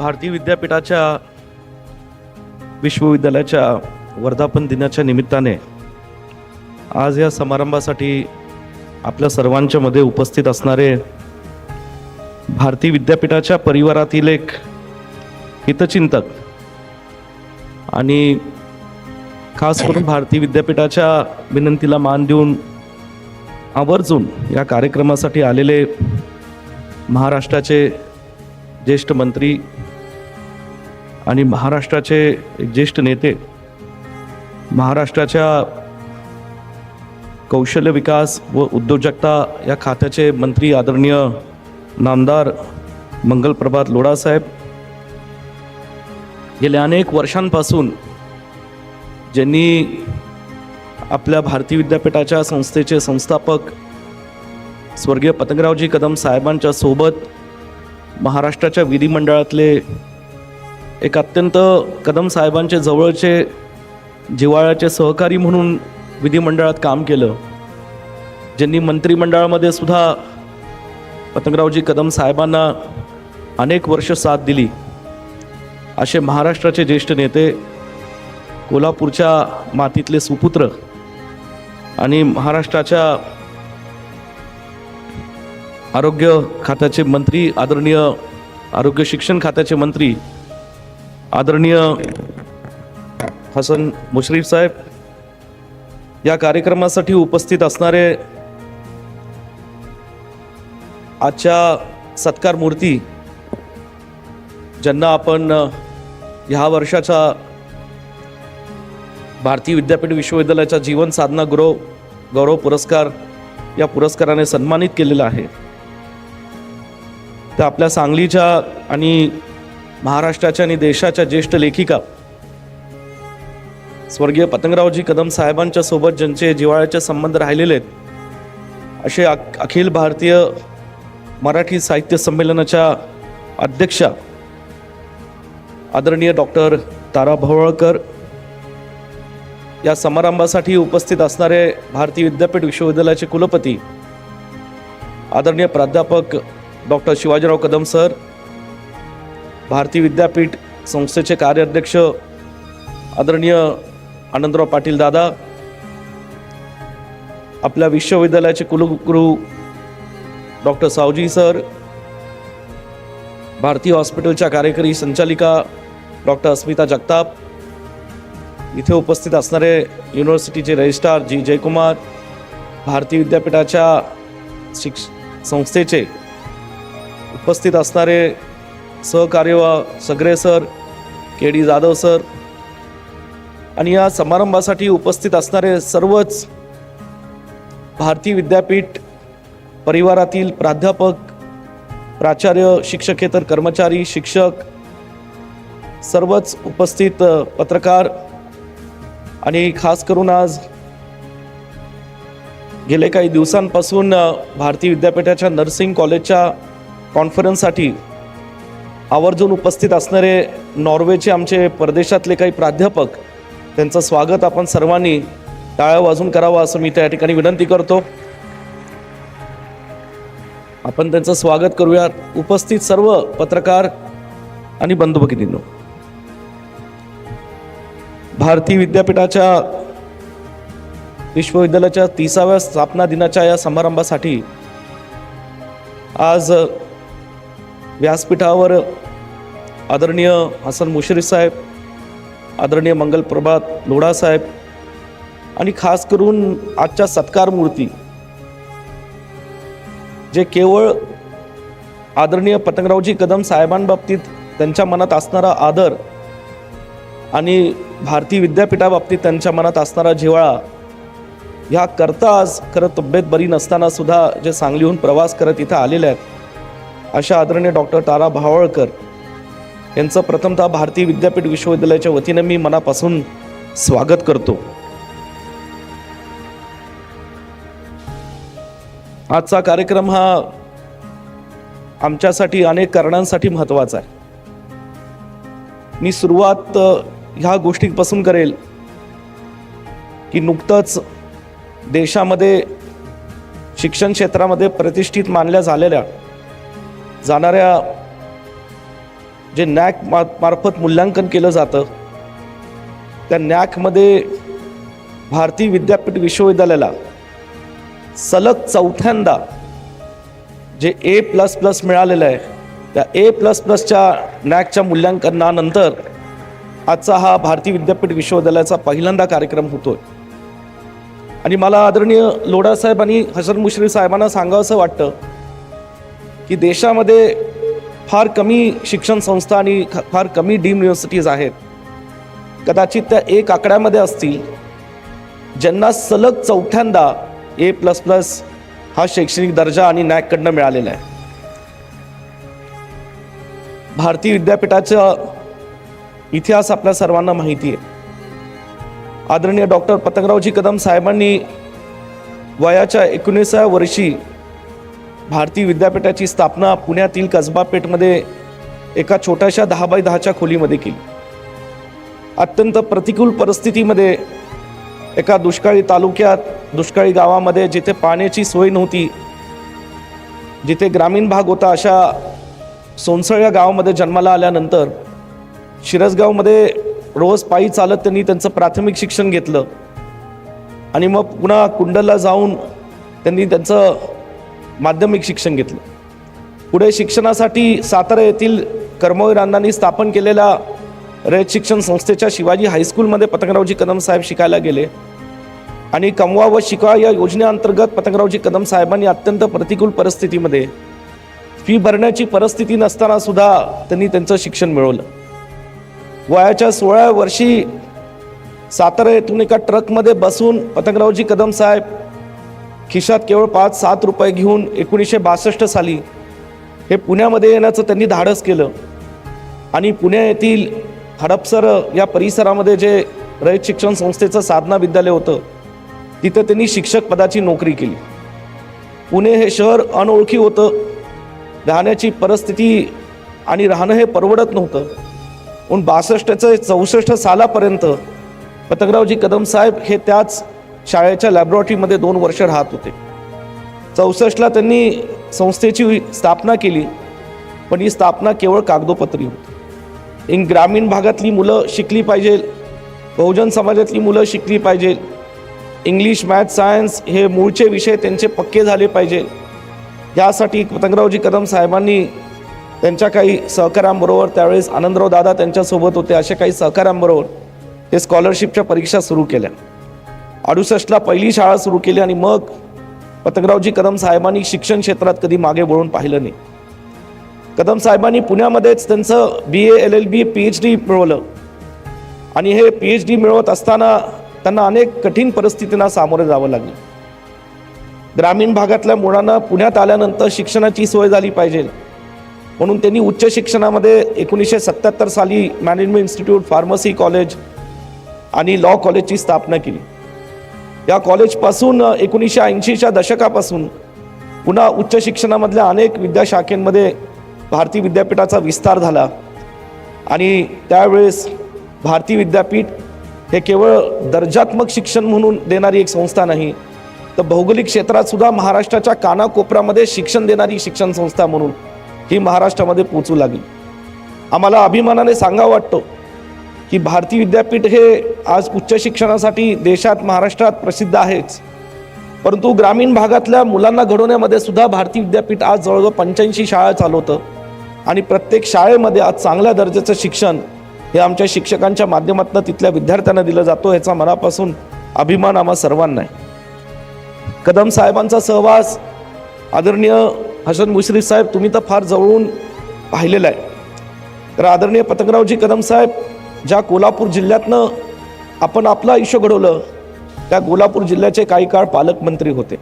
भारतीय विद्यापीठाच्या विश्वविद्यालयाच्या वर्धापन दिनाच्या निमित्ताने आज या समारंभासाठी आपल्या सर्वांच्या मध्ये उपस्थित असणारे भारतीय विद्यापीठाच्या परिवारातील एक हितचिंतक आणि खास करून भारतीय विद्यापीठाच्या विनंतीला मान देऊन आवर्जून या कार्यक्रमासाठी आलेले महाराष्ट्राचे ज्येष्ठ मंत्री आणि महाराष्ट्राचे ज्येष्ठ नेते महाराष्ट्राच्या कौशल्य विकास व उद्योजकता या खात्याचे मंत्री आदरणीय नामदार मंगलप्रभात लोढासाहेब गेल्या अनेक वर्षांपासून ज्यांनी आपल्या भारतीय विद्यापीठाच्या संस्थेचे संस्थापक स्वर्गीय पतंगरावजी कदम साहेबांच्या सोबत महाराष्ट्राच्या विधिमंडळातले एक अत्यंत कदम साहेबांचे जवळचे जिव्हाळ्याचे सहकारी म्हणून विधिमंडळात काम केलं. ज्यांनी मंत्रिमंडळामध्ये सुद्धा पतंगरावजी कदम साहेबांना अनेक वर्ष साथ दिली. असे महाराष्ट्राचे ज्येष्ठ नेते कोल्हापूरच्या मातीतले सुपुत्र आणि महाराष्ट्राच्या आरोग्य खात्याचे मंत्री आदरणीय आरोग्य शिक्षण खात्याचे मंत्री आदरणीय हसन मुश्रीफ साहेब या कार्यक्रमासाठी उपस्थित असणारे आजच्या सत्कार मूर्ती ज्यांना आपण ह्या वर्षाचा भारतीय विद्यापीठ विश्वविद्यालयाचा जीवन साधना गौरव गौरव पुरस्कार या पुरस्काराने सन्मानित केलेला आहे. तर आपल्या सांगलीच्या आणि महाराष्ट्राच्या आणि देशाच्या ज्येष्ठ लेखिका. स्वर्गीय पतंगरावजी कदम साहेबांच्या सोबत ज्यांचे जिव्हाळ्याचे संबंध राहिलेले आहेत असे अखिल भारतीय मराठी साहित्य संमेलनाच्या अध्यक्षा आदरणीय डॉक्टर तारा भवळकर या समारंभासाठी उपस्थित असणारे भारतीय विद्यापीठ विश्वविद्यालयाचे कुलपती आदरणीय प्राध्यापक डॉक्टर शिवाजीराव कदम सर भारतीय विद्यापीठ संस्थेचे कार्याध्यक्ष आदरणीय आनंदराव पाटील दादा आपल्या विश्वविद्यालयाचे कुलगुरू डॉक्टर सावजी सर भारतीय हॉस्पिटलच्या कार्यकारी संचालिका डॉक्टर अस्मिता जगताप इथे उपस्थित असणारे युनिव्हर्सिटीचे रजिस्ट्रार जी जयकुमार भारतीय विद्यापीठाच्या शिक्ष संस्थेचे उपस्थित असणारे सहकार्य सगळे sir K D Jadhav sir. आणि या समारंभासाठी उपस्थित असणारे सर्वच भारतीय विद्यापीठ परिवारातील प्राध्यापक प्राचार्य शिक्षकेतर कर्मचारी शिक्षक सर्वच उपस्थित पत्रकार आणि खास करून आज गेले काही दिवसांपासून भारतीय विद्यापीठाच्या नर्सिंग कॉलेजच्या कॉन्फरन्ससाठी आवर्जून उपस्थित असणारे नॉर्वेचे आमचे परदेशातले काही प्राध्यापक त्यांचं स्वागत आपण सर्वांनी टाळ्या वाजून करावं असं मी त्या ठिकाणी विनंती करतो. आपण त्यांचं स्वागत करूया उपस्थित सर्व पत्रकार आणि बंधू भगिनींनो भारतीय विद्यापीठाच्या विश्वविद्यालयाच्या तिसाव्या स्थापना दिनाच्या या समारंभासाठी आज व्यासपीठावर आदरणीय हसन मुश्रीफ साहेब आदरणीय मंगल प्रभात लोढा साहेब आणि खास करून आजच्या सत्कार मूर्ती जे केवळ आदरणीय पतंगरावजी कदम साहेबांबाबतीत त्यांच्या मनात असणारा आदर आणि भारतीय विद्यापीठाबाबतीत त्यांच्या मनात असणारा जिव्हाळा ह्या करता आज खरं तब्येत बरी नसताना सुद्धा जे सांगलीहून प्रवास करत इथं आलेले आहेत अशा आदरणीय डॉक्टर तारा भावळकर यांचं प्रथमतः भारतीय विद्यापीठ विश्वविद्यालयाच्या वतीनं मी मनापासून स्वागत करतो. आजचा कार्यक्रम हा आमच्यासाठी अनेक कारणांसाठी महत्त्वाचा आहे. मी सुरुवात ह्या गोष्टीपासून करेल की नुकतंच देशामध्ये शिक्षण क्षेत्रामध्ये प्रतिष्ठित मानल्या झालेल्या जाणाऱ्या जे नॅक मा मार्फत मूल्यांकन केलं जातं त्या नॅकमध्ये भारतीय विद्यापीठ विश्वविद्यालयाला सलग चौथ्यांदा जे ए प्लस प्लस मिळालेलं आहे त्या ए प्लस प्लसच्या नॅकच्या मूल्यांकनानंतर आजचा हा भारतीय विद्यापीठ विश्वविद्यालयाचा पहिल्यांदा कार्यक्रम होतोय. आणि मला आदरणीय लोढा साहेब आणि हसन मुश्रीफ साहेबांना सांगावंसं वाटतं की देशामध्ये फार कमी शिक्षण संस्था आणि फार कमी डीम युनिव्हर्सिटीज आहेत. कदाचित त्या एक आकड्यामध्ये असतील. ज्यांना सलग चौथ्यांदा ए प्लस प्लस हा शैक्षणिक दर्जा आणि नॅककडनं मिळालेला आहे. भारतीय विद्यापीठाचा इतिहास आपल्या सर्वांना माहिती आहे. आदरणीय डॉक्टर पतंगरावजी कदम साहेबांनी वयाच्या एकोणीसाव्या वर्षी भारतीय विद्यापीठाची स्थापना पुण्यातील कसबा पेठमध्ये एका छोट्याशा दहा बाय दहाच्या खोलीमध्ये केली. अत्यंत प्रतिकूल परिस्थितीमध्ये एका दुष्काळी तालुक्यात दुष्काळी गावामध्ये जिथे पाण्याची सोय नव्हती जिथे ग्रामीण भाग होता अशा सोनसळ या गावामध्ये जन्माला आल्यानंतर शिरसगावमध्ये रोज पायी चालत त्यांनी त्यांचं प्राथमिक शिक्षण घेतलं. आणि मग पुन्हा कुंडलला जाऊन त्यांनी त्यांचं माध्यमिक शिक्षण घेतलं. पुढे शिक्षणासाठी सातारा येथील कर्मवीर अण्णांनी स्थापन केलेल्या रयत शिक्षण संस्थेच्या शिवाजी हायस्कूलमध्ये पतंगरावजी कदम साहेब शिकायला गेले. आणि कमवा व शिकवा या योजनेअंतर्गत पतंगरावजी कदम साहेबांनी अत्यंत प्रतिकूल परिस्थितीमध्ये फी भरण्याची परिस्थिती नसताना सुद्धा त्यांनी त्यांचं शिक्षण मिळवलं. वयाच्या सोळाव्या वर्षी सातारा येथून एका ट्रकमध्ये बसून पतंगरावजी कदम साहेब खिशात केवळ पाच सात रुपये घेऊन एकोणीसशे बासष्ट साली हे पुण्यामध्ये येण्याचं त्यांनी धाडस केलं. आणि पुणे येथील हडपसर या परिसरामध्ये जे रयत शिक्षण संस्थेचं साधना विद्यालय होतं तिथं त्यांनी शिक्षक पदाची नोकरी केली. पुणे हे शहर अनोळखी होतं. राहण्याची परिस्थिती आणि राहणं हे परवडत नव्हतं. पण बासष्टचं चौसष्ट सालापर्यंत पतंगरावजी कदम साहेब हे त्याच शाळेच्या लॅबोरेटरीमध्ये दोन वर्ष राहत होते. चौसष्टला त्यांनी संस्थेची स्थापना केली पण ही स्थापना केवळ कागदोपत्री होती. इन ग्रामीण भागातली मुलं शिकली पाहिजे बहुजन समाजातली मुलं शिकली पाहिजे इंग्लिश मॅथ सायन्स हे मूळचे विषय त्यांचे पक्के झाले पाहिजे. यासाठी पतंगरावजी कदम साहेबांनी त्यांच्या काही सहकाऱ्यांबरोबर त्यावेळेस आनंदराव दादा त्यांच्यासोबत होते अशा काही सहकाऱ्यांबरोबर ते स्कॉलरशिपच्या परीक्षा सुरू केल्या. अडुसष्टला पहिली शाळा सुरू केली आणि मग पतंगरावजी कदम साहेबांनी शिक्षण क्षेत्रात कधी मागे वळून पाहिलं नाही. कदम साहेबांनी पुण्यामध्येच त्यांचं B A L L B P H D मिळवलं. आणि हे पी एच डी मिळवत असताना त्यांना अनेक कठीण परिस्थितींना सामोरे जावं लागलं. ग्रामीण भागातल्या मुलांना पुण्यात आल्यानंतर शिक्षणाची सोय झाली पाहिजे. म्हणून त्यांनी उच्च शिक्षणामध्ये एकोणीसशे सत्याहत्तर साली मॅनेजमेंट इन्स्टिट्यूट फार्मसी कॉलेज आणि लॉ कॉलेजची स्थापना केली. या कॉलेजपासून एकोणीसशे ऐंशीच्या दशकापासून पुन्हा उच्च शिक्षणामधल्या अनेक विद्याशाखेंमध्ये भारतीय विद्यापीठाचा विस्तार झाला. आणि त्यावेळेस भारतीय विद्यापीठ हे केवळ दर्जात्मक शिक्षण म्हणून देणारी एक संस्था नाही तर भौगोलिक क्षेत्रातसुद्धा महाराष्ट्राच्या कानाकोपऱ्यामध्ये शिक्षण देणारी शिक्षण संस्था म्हणून ही महाराष्ट्रामध्ये पोचू लागली. आम्हाला अभिमानाने सांगा वाटतो की भारतीय विद्यापीठ हे आज उच्च शिक्षणासाठी देशात महाराष्ट्रात प्रसिद्ध आहेच. परंतु ग्रामीण भागातल्या मुलांना घडवण्यामध्ये सुद्धा भारतीय विद्यापीठ आज जवळजवळ पंच्याऐंशी शाळा चालवतं. आणि प्रत्येक शाळेमध्ये आज चांगल्या दर्जाचं शिक्षण हे आमच्या शिक्षकांच्या माध्यमातून तिथल्या विद्यार्थ्यांना दिलं जातो ह्याचा मनापासून अभिमान आम्हा सर्वांना आहे. कदम साहेबांचा सहवास आदरणीय हसन मुश्रीफ साहेब तुम्ही तर फार जवळून पाहिलेला आहे. तर आदरणीय पतंगरावजी कदम साहेब ज्या कोल्हापूर जिल्ह्यातनं आपण आपलं आयुष्य घडवलं त्या कोल्हापूर जिल्ह्याचे काही काळ पालकमंत्री होते.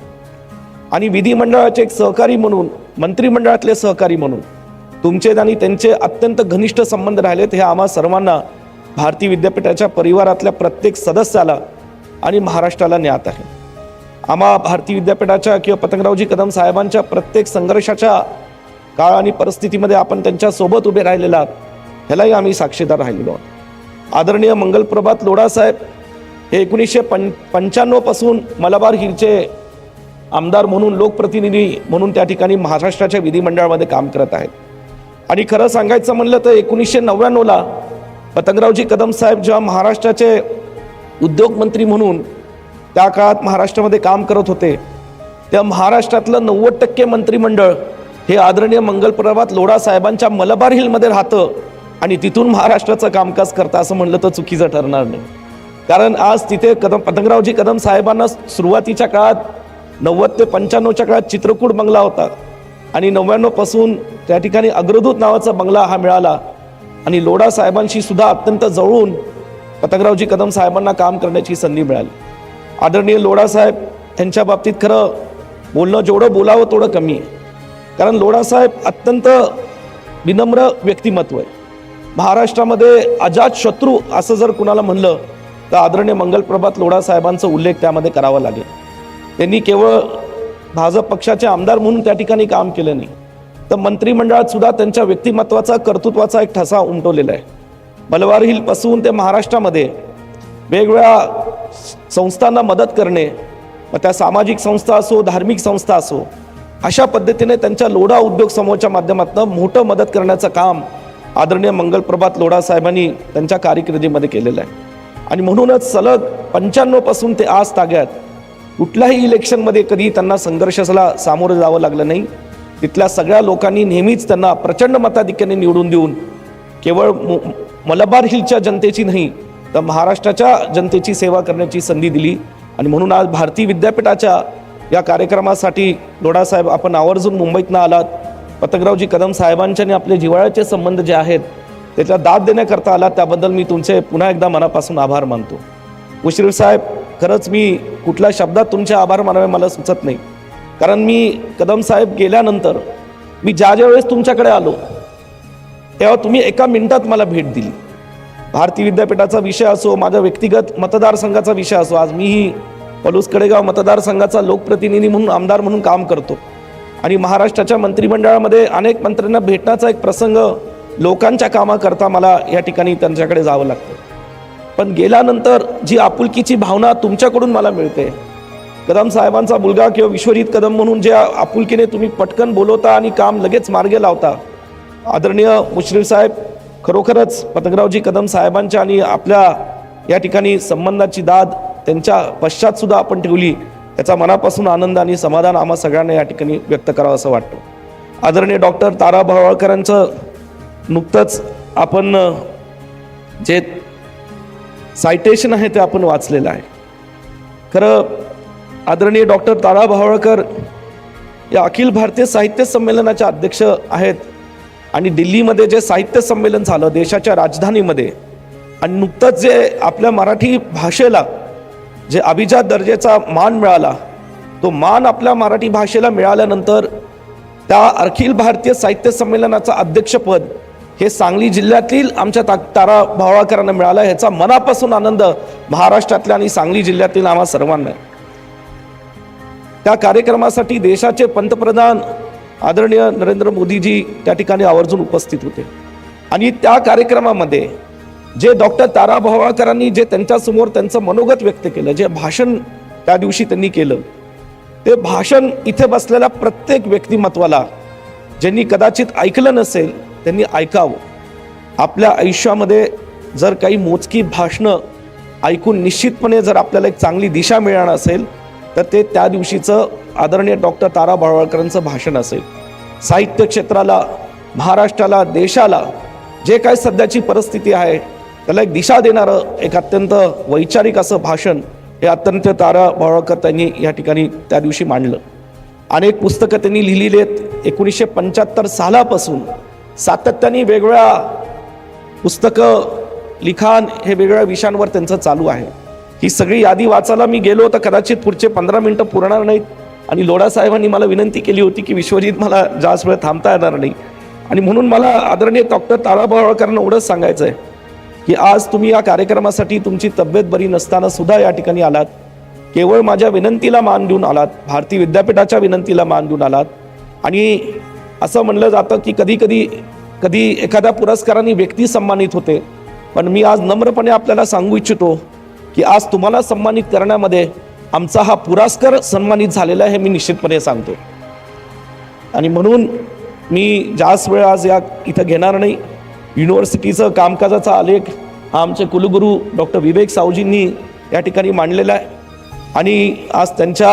आणि विधिमंडळाचे एक सहकारी म्हणून मंत्रिमंडळातले सहकारी म्हणून तुमचे आणि त्यांचे अत्यंत घनिष्ठ संबंध राहिलेत हे आम्हा सर्वांना भारतीय विद्यापीठाच्या परिवारातल्या प्रत्येक सदस्याला आणि महाराष्ट्राला ज्ञात आहे. आम्हा भारतीय विद्यापीठाच्या किंवा पतंगरावजी कदम साहेबांच्या प्रत्येक संघर्षाच्या काळ आणि परिस्थितीमध्ये आपण त्यांच्यासोबत उभे राहिलेला आहात ह्यालाही आम्ही साक्षीदार राहिलेलो आहोत. आदरणीय मंगलप्रभात लोढासाहेब हे एकोणीसशे पं पंच्याण्णवपासून मलबार हिलचे आमदार म्हणून लोकप्रतिनिधी म्हणून त्या ठिकाणी महाराष्ट्राच्या विधिमंडळामध्ये काम करत आहेत. आणि खरं सांगायचं म्हणलं तर एकोणीसशे नव्याण्णवला पतंगरावजी कदम साहेब जेव्हा महाराष्ट्राचे उद्योगमंत्री म्हणून त्या काळात महाराष्ट्रामध्ये काम करत होते त्या महाराष्ट्रातलं नव्वद टक्के मंत्रिमंडळ हे आदरणीय मंगलप्रभात लोढा साहेबांच्या मलबार हिलमध्ये राहतं. आणि तिथून महाराष्ट्राचं कामकाज करतं असं म्हणलं तर चुकीचं ठरणार नाही. कारण आज तिथे कदम पतंगरावजी कदम साहेबांना सुरुवातीच्या काळात नव्वद ते पंच्याण्णवच्या काळात चित्रकूट बंगला होता. आणि नव्याण्णवपासून त्या ठिकाणी अग्रदूत नावाचा बंगला हा मिळाला. आणि लोढा साहेबांशी सुद्धा अत्यंत जवळून पतंगरावजी कदम साहेबांना काम करण्याची संधी मिळाली. आदरणीय लोढा साहेब यांच्या बाबतीत खरं बोलणं जेवढं बोलावं तेवढं कमी आहे. कारण लोढा साहेब अत्यंत विनम्र व्यक्तिमत्व आहे. महाराष्ट्रामध्ये अजात शत्रू असं जर कुणाला म्हणलं तर आदरणीय मंगलप्रभात लोढा साहेबांचा उल्लेख त्यामध्ये करावा लागेल. त्यांनी केवळ भाजप पक्षाचे आमदार म्हणून त्या ठिकाणी काम केलं नाही तर मंत्रिमंडळात सुद्धा त्यांच्या व्यक्तिमत्वाचा कर्तृत्वाचा एक ठसा उमटवलेला आहे. बलवार हिलपासून ते महाराष्ट्रामध्ये वेगवेगळ्या संस्थांना मदत करणे मग त्या सामाजिक संस्था असो धार्मिक संस्था असो अशा पद्धतीने त्यांच्या लोढा उद्योग समूहाच्या माध्यमातून मोठं मदत करण्याचं काम आदरणीय मंगलप्रभात लोढा साहेबांनी त्यांच्या कारकिर्दीमध्ये केलेलं आहे. आणि म्हणूनच सलग पंच्याण्णवपासून ते आज ताग्यात कुठल्याही इलेक्शनमध्ये कधी त्यांना संघर्षाला सामोरं जावं लागलं नाही. तिथल्या सगळ्या लोकांनी नेहमीच त्यांना प्रचंड मताधिक्याने निवडून देऊन केवळ मलबार हिलच्या जनतेची नाही तर महाराष्ट्राच्या जनतेची सेवा करण्याची संधी दिली. आणि म्हणून आज भारतीय विद्यापीठाच्या या कार्यक्रमासाठी लोढासाहेब आपण आवर्जून मुंबईतनं आलात. पतंगरावजी कदम साहेबांच्या आणि आपले जिव्हाळ्याचे संबंध जे आहेत त्याच्या दाद देण्याकरता आला त्याबद्दल मी तुमचे पुन्हा एकदा मनापासून आभार मानतो. उशीर साहेब खरंच मी कुठल्या शब्दात तुमचे आभार मानावे मला सुचत नाही. कारण मी कदम साहेब गेल्यानंतर मी ज्या ज्या वेळेस तुमच्याकडे आलो तेव्हा तुम्ही एका मिनिटात मला भेट दिली. भारतीय विद्यापीठाचा विषय असो माझ्या व्यक्तिगत मतदारसंघाचा विषय असो आज मीही पलूस कडेगाव मतदारसंघाचा लोकप्रतिनिधी म्हणून आमदार म्हणून काम करतो. आणि महाराष्ट्राच्या मंत्रिमंडळामध्ये अनेक मंत्र्यांना भेटण्याचा एक प्रसंग लोकांच्या कामाकरता मला या ठिकाणी त्यांच्याकडे जावं लागतं. पण गेल्यानंतर जी आपुलकीची भावना तुमच्याकडून मला मिळते. कदम साहेबांचा मुलगा किंवा विश्वजित कदम म्हणून ज्या आपुलकीने तुम्ही पटकन बोलवता आणि काम लगेच मार्गे लावता आदरणीय मुश्रीफ साहेब खरोखरच पतंगरावजी कदम साहेबांच्या आणि आपल्या या ठिकाणी संबंधाची दाद त्यांच्या पश्चातसुद्धा आपण ठेवली. याचा मनापासून आनंद आणि समाधान आम्हा सगळ्यांना या ठिकाणी व्यक्त करावं असं वाटतं. आदरणीय डॉक्टर तारा भावाळकरांचं नुकतंच आपण जे सायटेशन आहे ते आपण वाचलेलं आहे. खरं आदरणीय डॉक्टर तारा भावळकर या अखिल भारतीय साहित्य संमेलनाचे अध्यक्ष आहेत आणि दिल्लीमध्ये जे साहित्य संमेलन झालं देशाच्या राजधानीमध्ये आणि नुकतंच जे आपल्या मराठी भाषेला जे अभिजात दर्जेचा मान मिळाला तो मान आपल्या मराठी भाषेला मिळाल्यानंतर त्या अखिल भारतीय साहित्य संमेलनाचं अध्यक्षपद हे सांगली जिल्ह्यातील आमच्या ता तारा भावाकरांना मिळालं ह्याचा मनापासून आनंद महाराष्ट्रातल्या आणि सांगली जिल्ह्यातील आम्हा सर्वांना आहे. त्या कार्यक्रमासाठी देशाचे पंतप्रधान आदरणीय नरेंद्र मोदीजी त्या ठिकाणी आवर्जून उपस्थित होते आणि त्या कार्यक्रमामध्ये जे डॉक्टर तारा भवाळकरांनी जे त्यांच्यासमोर त्यांचं मनोगत व्यक्त केलं जे भाषण त्या दिवशी त्यांनी केलं ते भाषण इथे बसलेल्या प्रत्येक व्यक्तिमत्वाला ज्यांनी कदाचित ऐकलं नसेल त्यांनी ऐकावं. आपल्या आयुष्यामध्ये जर काही मोजकी भाषणं ऐकून निश्चितपणे जर आपल्याला एक चांगली दिशा मिळणार असेल तर ते त्या दिवशीचं आदरणीय डॉक्टर तारा भावळकरांचं भाषण असेल. साहित्य क्षेत्राला महाराष्ट्राला देशाला जे काय सध्याची परिस्थिती आहे त्याला एक दिशा देणारं एक अत्यंत वैचारिक असं भाषण हे अत्यंत तारा भावळकर त्यांनी या ठिकाणी त्या दिवशी मांडलं. अनेक पुस्तकं त्यांनी लिहिलेली आहेत एकोणीसशे पंच्याहत्तर सालापासून. सातत्याने वेगवेगळ्या पुस्तकं लिखाण हे वेगवेगळ्या विषयांवर त्यांचं चालू आहे. ही सगळी यादी वाचायला मी गेलो तर कदाचित पुढचे पंधरा मिनटं पुरणार नाहीत. आणि लोढा साहेबांनी मला विनंती केली होती की विश्वजित मला जास्त वेळ थांबता येणार नाही. आणि म्हणून मला आदरणीय डॉक्टर ताराभावळकरांना एवढंच सांगायचं आहे की आज तुम्ही या कार्यक्रमासाठी तुमची तब्येत बरी नसताना सुद्धा या ठिकाणी आलात. केवळ माझ्या विनंतीला मान देऊन आलात. भारतीय विद्यापीठाच्या विनंतीला मान देऊन आलात. आणि असं म्हणलं जातं की कधी कधी कधी एखाद्या पुरस्काराने व्यक्ती सन्मानित होते. पण मी आज नम्रपणे आपल्याला सांगू इच्छितो की आज तुम्हाला सन्मानित करण्यामध्ये आमचा हा पुरस्कार सन्मानित झालेला आहे हे मी निश्चितपणे सांगतो. आणि म्हणून मी जास्त वेळ आज या इथं घेणार नाही युनिव्हर्सिटीचं कामकाजाचा आलेख हा आमचे कुलगुरू डॉक्टर विवेक सावजींनी या ठिकाणी मांडलेला आहे. आणि आज त्यांच्या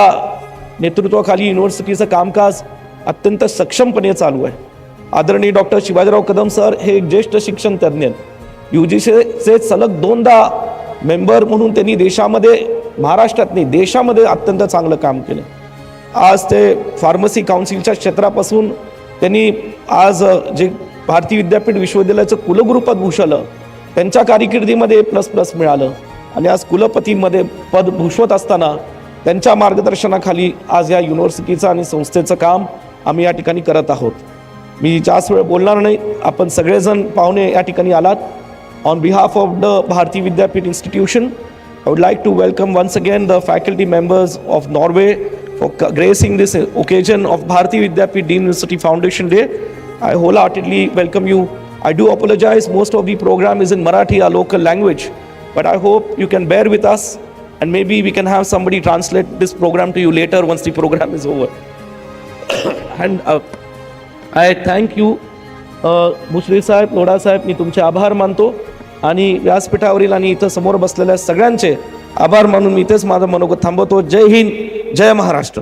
नेतृत्वाखाली युनिव्हर्सिटीचं कामकाज अत्यंत सक्षमपणे चालू आहे. आदरणीय डॉक्टर शिवाजीराव कदम सर हे एक ज्येष्ठ शिक्षण तज्ज्ञ यू जी सीचे सलग दोनदा मेंबर म्हणून त्यांनी देशामध्ये महाराष्ट्रात नाही देशामध्ये अत्यंत चांगलं काम केलं. आज ते फार्मसी काउन्सिलच्या क्षेत्रापासून त्यांनी आज जे भारतीय विद्यापीठ विश्वविद्यालयाचं कुलगुरुपद भूषलं त्यांच्या कारकिर्दीमध्ये प्लस प्लस मिळालं. आणि आज कुलपतीमध्ये पद भूषवत असताना त्यांच्या मार्गदर्शनाखाली आज या युनिव्हर्सिटीचं आणि संस्थेचं काम आम्ही या ठिकाणी करत आहोत. मी जास्त वेळ बोलणार नाही. आपण सगळेजण पाहुणे या ठिकाणी आलात. On behalf of the Bharatiya Vidyapeeth institution I would like to welcome once again the faculty members of Norway for gracing this occasion of Bharatiya Vidyapeeth Vidyapeeth university foundation day I wholeheartedly welcome you. I do apologize, most of the program is in Marathi, our local language, but I hope you can bear with us and maybe we can have somebody translate this program to you later once the program is over. and uh, I thank you, Mushrif saheb Lodha saheb मी तुमचे आभार मानतो आणि व्यासपीठावरील आणि इथं समोर बसलेल्या सगळ्यांचे आभार मानून मी इथेच माझं मनोगत थांबवतो जय हिंद जय महाराष्ट्र